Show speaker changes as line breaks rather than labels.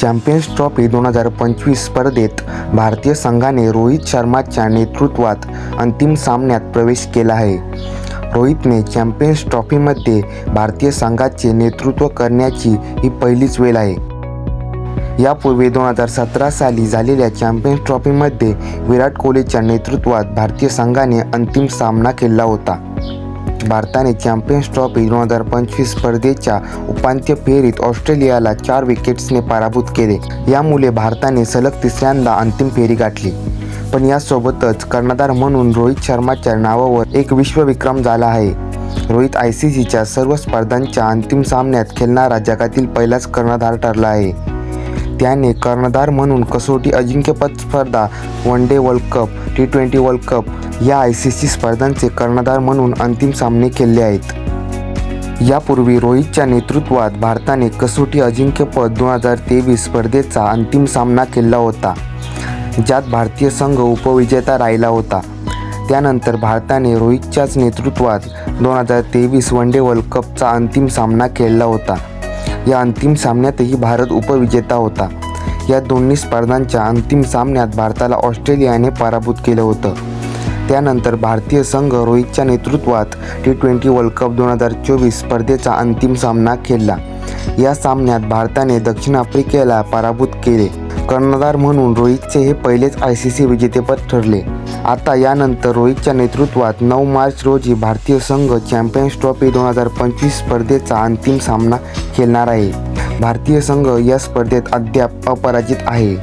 Champions trophy दोन हजार पंचवीस स्पर्धेत भारतीय संघाने रोहित शर्माच्या नेतृत्वात अंतिम सामन्यात प्रवेश केला आहे. रोहितने चॅम्पियन्स ट्रॉफीमध्ये भारतीय संघाचे नेतृत्व करण्याची ही पहिलीच वेळ आहे. यापूर्वी दोन हजार सतरा साली झालेल्या चॅम्पियन्स ट्रॉफीमध्ये विराट कोहलीच्या नेतृत्वात भारतीय संघाने अंतिम सामना केला होता. भारताने चॅम्पियन्स ट्रॉफी दोन हजार पंचवीस स्पर्धेच्या उपांत्य फेरीत ऑस्ट्रेलियाला चार विकेट्सने पराभूत केले. यामुळे भारताने सलग तिसऱ्यांदा अंतिम फेरी गाठली. पण यासोबतच कर्णधार म्हणून रोहित शर्माच्या नावावर एक विश्वविक्रम झाला आहे. रोहित आय सी सीच्या सर्व स्पर्धांच्या अंतिम सामन्यात खेळणारा जगातील पहिलाच कर्णधार ठरला आहे. त्याने कर्णधार म्हणून कसोटी अजिंक्यपद स्पर्धा one day world cup T twenty world cup या आय सी सी स्पर्धांचे कर्णधार म्हणून अंतिम सामने केले आहेत. यापूर्वी रोहितच्या नेतृत्वात भारताने कसोटी अजिंक्यपद दोन हजार तेवीस स्पर्धेचा अंतिम सामना केला होता ज्यात भारतीय संघ उपविजेता राहिला होता. त्यानंतर भारताने रोहितच्याच नेतृत्वात दोन हजार तेवीस वन डे वर्ल्ड कपचा अंतिम सामना खेळला होता. या अंतिम सामन्यातही भारत उपविजेता होता. या दोन्ही स्पर्धांच्या अंतिम सामन्यात भारताला ऑस्ट्रेलियाने पराभूत केलं होतं. त्यानंतर भारतीय संघ रोहितच्या नेतृत्वात टी ट्वेंटी वर्ल्ड कप दोन हजार चोवीस स्पर्धेचा अंतिम सामना खेळला. या सामन्यात भारताने दक्षिण आफ्रिकेला पराभूत केले. कर्णधार म्हणून रोहितचे हे पहिलेच आय सी सी विजेतेपद ठरले. आता यानंतर रोहितच्या नेतृत्वात नऊ मार्च रोजी भारतीय संघ चॅम्पियन्स ट्रॉफी दोन हजार पंचवीस स्पर्धेचा अंतिम सामना खेळणार आहे. भारतीय संघ या स्पर्धेत अद्याप अपराजित आहे.